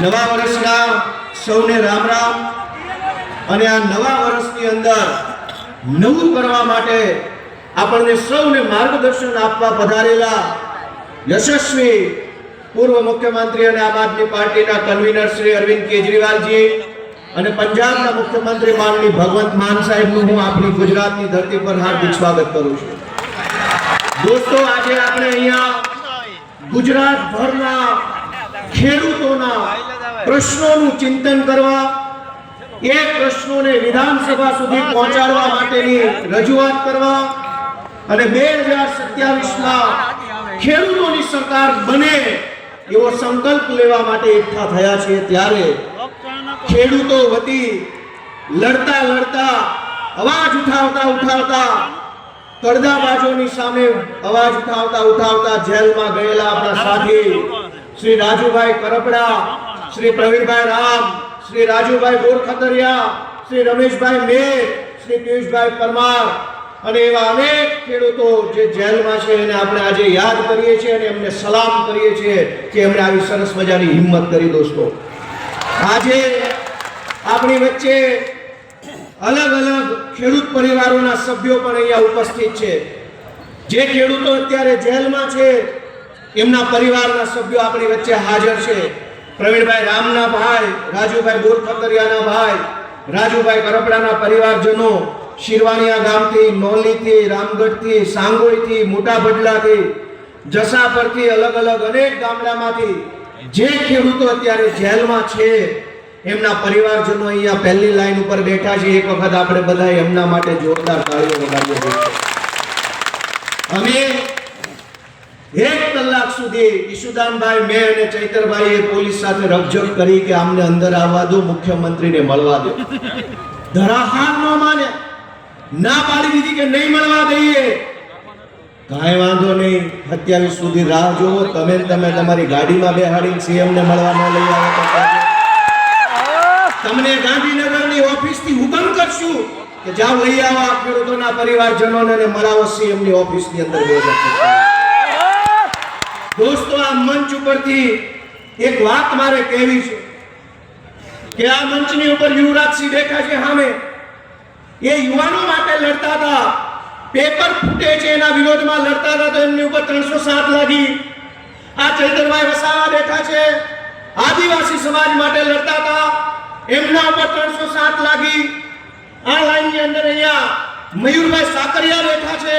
નવા વર્ષના સૌને રામ રામ. અને આ નવા વર્ષની અંદર નવું કરવા માટે આપણને સૌને માર્ગદર્શન આપવા પધારેલા યશસ્વી પૂર્વ મુખ્યમંત્રી અને આમ આદમી પાર્ટીના કન્વીનર શ્રી અરવિંદ કેજરીવાલજી અને પંજાબના મુખ્યમંત્રી માનની ભગવંત માન સાહેબનું હું આપણી ગુજરાતની ધરતી પર હાર્દિક સ્વાગત કરું છું. દોસ્તો, આજે આપણે અહીંયા ગુજરાત ભરના ખેડૂતોના પ્રશ્નોનું ચિંતન કરવા એ પ્રશ્નોને વિધાનસભા સુધી પહોંચાડવા માટેની રજૂઆત કરવા અને બે હજાર સત્યાવીસમાં ખેડૂતોની સરકાર બને એવો સંકલ્પ લેવા માટે એકઠા થયા છે ત્યારે ખેડૂતો વતી લડતા લડતા, અવાજ ઉઠાવતા ઉઠાવતા પડદાબાજોની સામે અવાજ ઉઠાવતા ઉઠાવતા જેલમાં ગયેલા આપણા સાથી શ્રી રાજુભાઈ કરપડા, શ્રી પ્રવીણભાઈ રામ, શ્રી રાજુભાઈ ગોરખતરિયા શ્રી રમેશભાઈ મેર, શ્રી પિયુષભાઈ પરમાર અને એવા અનેક ખેડૂતો જે જેલમાં છે એને આપણે આજે યાદ કરીએ છીએ અને એમને સલામ કરીએ છીએ કે એમણે આવી સરસ મજાની હિંમત કરી દોસ્તો. આજે આપણી વચ્ચે અલગ અલગ ખેડૂત પરિવારોના સભ્યો પણ અહીંયા ઉપસ્થિત છે. જે ખેડૂતો અત્યારે જેલમાં છે એમના પરિવારના સભ્યો આપણી વચ્ચે હાજર છે. પ્રવીણભાઈ રામના ભાઈ, રાજુભાઈ બોરખતરિયાના ભાઈ, રાજુભાઈ કરપડાના પરિવારજનો, શિરવાણિયા ગામથી, નોલીથી, રામગઢથી સાંગોઈથી મોટા ભડલાથી જસાપરથી અલગ અલગ અનેક ગામડામાંથી જે ખેડૂતો અત્યારે જેલમાં છે, એમના પરિવારજનો અહીંયા પહેલી લાઈન ઉપર બેઠા છે. એક વખત આપણે બધા એમના માટે જોરદાર તાળીઓ વગાડીએ અમે એક કલાક સુધી ઈશુદાનભાઈ મેં અને ચૈતરભાઈએ પોલીસ સાથે રકઝક કરી કે આમને અંદર આવવા દો, મુખ્યમંત્રીને મળવા દો. ધરાહાર ન માને. ના પાડી દીધી કે નહીં મળવા દઈએ. કાંઈ વાંધો નહીં. અત્યાવીસ સુધી રાહ જોવો તમે તમે તમારી ગાડીમાં બેહાડીને સીએમ ને મળવા ન લઈ આવો તમને ગાંધીનગર તમને ગાંધીનગરની ઓફિસથી હુકમ કરશું કે જાઓ લઈ આવો ખેડૂતોના પરિવારજનોને મરાવો સીએમની અંદર બે દોસ્તો, આ મંચ ઉપરથી એક વાત મારે કહેવી છે કે આ મંચની ઉપર યુવરાજસિંહ બેઠા છે સામે. એ યુવાનો માટે લડતા હતા. પેપર ફૂટે છે એના વિરોધમાં લડતા હતા તો એમની ઉપર ત્રણસો સાત લાગી. આ ચૈતરભાઈ વસાવા બેઠા છે. આદિવાસી સમાજ માટે લડતા હતા. એમના ઉપર ત્રણસો સાત લાગી. આ લાઈનની અંદર અહીંયા મયુરભાઈ સાકરિયા બેઠા છે.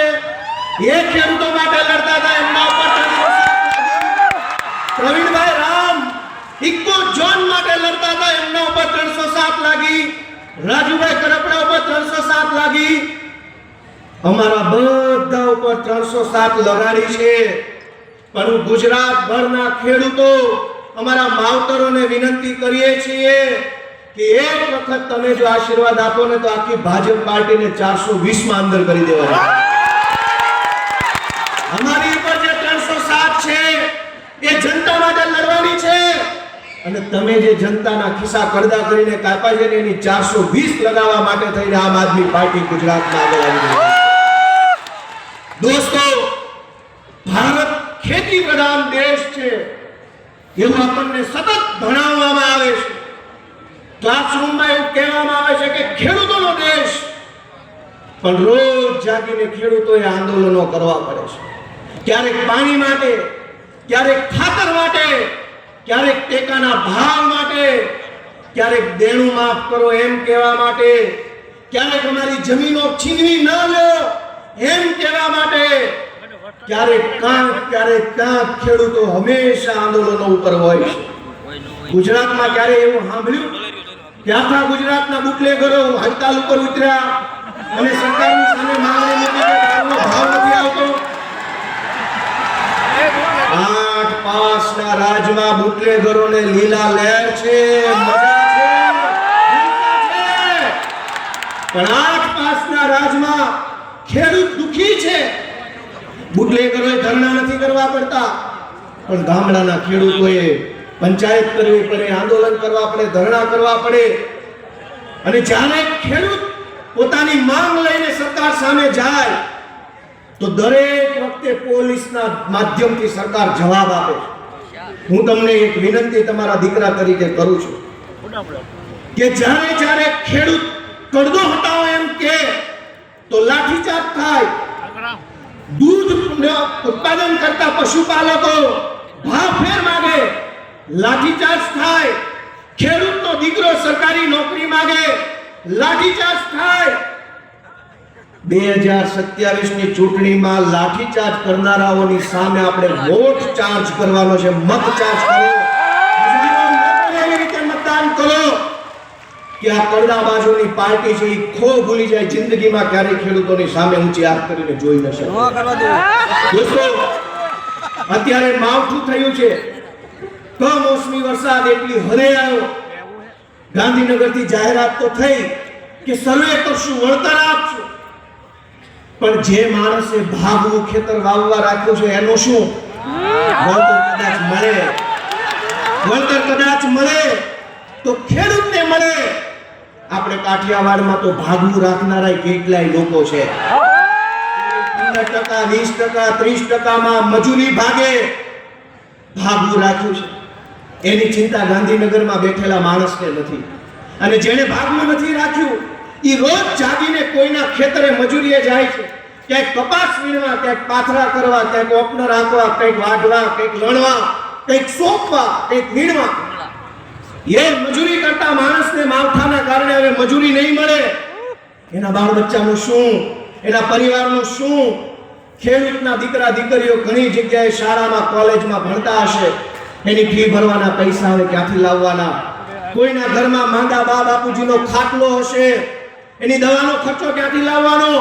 એ ખેડૂતો માટે લડતા હતા. એમના ઉપર ત્રણસો સાત લાગી પ્રવીણભાઈ રામ ઇકો ઝોન અમારા બધા ઉપર ત્રણસો સાત લગાડી છે. પણ ગુજરાત ભરના ખેડૂતો અમારા માવતરોને વિનંતી કરીએ છીએ કે એક વખત તમે જો આશીર્વાદ આપો ને તો આખી ભાજપ પાર્ટીને ચારસો વીસમાં અંદર કરી દેવાય. અમારી ઉપર જે ત્રણસો સાત છે એ જનતા માટે લડવાની છે અને તમે જે જનતાના ખિસ્સા કરદા કરીને કાપ્યા છે એની ચારસો વીસ લગાવવા માટે થઈને આમ આદમી પાર્ટી ગુજરાતમાં આગળ આવી રહી દોસ્તો, ભારત ખેતી પ્રધાન દેશ છે. એવું આપણને સતત ભણાવવામાં આવે છે. ક્લાસરૂમમાં એવું કહેવામાં આવે છે કે ખેડૂતોનો દેશ. પણ રોજ જાગીને ખેડૂતોએ આંદોલનો કરવા પડે છે. ક્યારેક પાણી માટે, ક્યારેક ખાતર માટે ક્યારેક ટેકાના ભાવ માટે, ક્યારેક દેણું માફ કરો એમ કહેવા માટે, ક્યારેક અમારી જમીનો છીનવી ન લો એમ કહેવા માટે, ક્યારેક કાંક ક્યારેક કાંક ખેડૂતો હંમેશા આંદોલનો ઉપર હોય છે. ગુજરાતમાં ક્યારે એવું સાંભળ્યું? આખા ગુજરાતના બુટલેગરો હડતાલ ઉપર ઉતર્યા અને સરકારની સામે માંગણી મૂકી ભાવ નથી આવતો ના રાજમાં બુટલેગરોને લીલા લહેર છે. મજા છે. પણ આઠ પાસના રાજમાં ખેડૂત દુખી છે. બુટલેગરોએ ધરણા નથી કરવા પડતા. પણ ગામડાના ખેડૂતોએ પંચાયત કરવી પડે, આંદોલન કરવા પડે, ધરણા કરવા પડે. અને જ્યારે ખેડૂત પોતાની માંગ લઈને સરકાર સામે જાય તો દરેક વખતે પોલીસના માધ્યમથી સરકાર જવાબ આપે છે. હું તમને એક વિનંતી તમારા દીકરા તરીકે કરું છું કે જ્યારે જ્યારે ખેડૂત કડદો હટાવો એમ કે, તો લાઠીચાર્જ થાય. દૂધ ઉત્પાદન કરતા પશુપાલકો ભાવ ફેર માગે, લાઠીચાર્જ થાય. ખેડૂતનો દીકરો સરકારી નોકરી માગે, લાઠીચાર્જ થાય. બે હજાર સત્યાવીસની ચૂંટણીમાં લાઠીચાર્જ કરનારાઓની સામે આપણે વોટ ચાર્જ કરવાનો છે મત ચાર્જ કરો. એવી રીતે મતદાન કરો કે આ કરડા બાજુની પાર્ટી છે એ ખો ભૂલી જાય જિંદગીમાં ક્યારેય ખેડૂતોની સામે ઊંચી આંખ કરીને જોઈ ન શકે. દોસ્તો અત્યારે માવઠું થયું છે. કમોસમી વરસાદ એટલી હરે આવ્યો ગાંધીનગરથી જાહેરાત તો થઈ કે સર્વે કરશું વળતર આપશું. પણ જે માણસે ભાગવું ખેતર વાવવા રાખ્યું છે, એનું શું? વળતર કદાચ મળે. વળતર કદાચ મળે, તો ખેડૂતને મળે. આપણે કાઠિયાવાડમાં તો ભાગવું રાખનારા કેટલાય લોકો છે. પંદર ટકા, વીસ ટકા, ત્રીસ ટકામાં મજૂરી ભાગે. ભાગવું રાખ્યું છે. એની ચિંતા ગાંધીનગરમાં બેઠેલા માણસને નથી. અને જેણે ભાગવું નથી રાખ્યું એ રોજ જાગીને કોઈના ખેતરે મજૂરીએ જાય છે. ક્યાંક કપાસ વીણવા, ક્યાંક પાથરા કરવા, ક્યાંક ઓપનર આંકવા કંઈક વાઢવા કંઈક લણવા કંઈક સોંપવા કંઈક વીણવા. એ મજૂરી કરતા માણસને માવઠાના કારણે હવે મજૂરી નહીં મળે. એના બાળ બચ્ચાનું શું? એના પરિવારનું શું? ખેડૂતના દીકરા દીકરીઓ ઘણી જગ્યાએ શાળામાં, કોલેજમાં ભણતા હશે. એની ફી ભરવાના પૈસા હવે ક્યાંથી લાવવાના? કોઈના ઘરમાં માંદા બા બાપુજીનો ખાટલો હશે. એની દવાનો ખર્ચો ક્યાંથી લાવવાનો?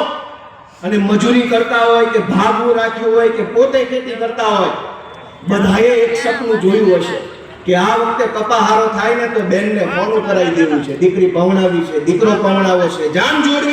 અને મજૂરી કરતા હોય કે ભાગવું રાખ્યું હોય કે પોતે ખેતી કરતા હોય, બધાએ એક સપનું જોયું હશે કે આ વખતે કપાહારો થાય ને તો બેનને મોડું કરાવી દેવું છે. દીકરી પવણાવી છે, દીકરો પવણાવો છે. જાન જોડવી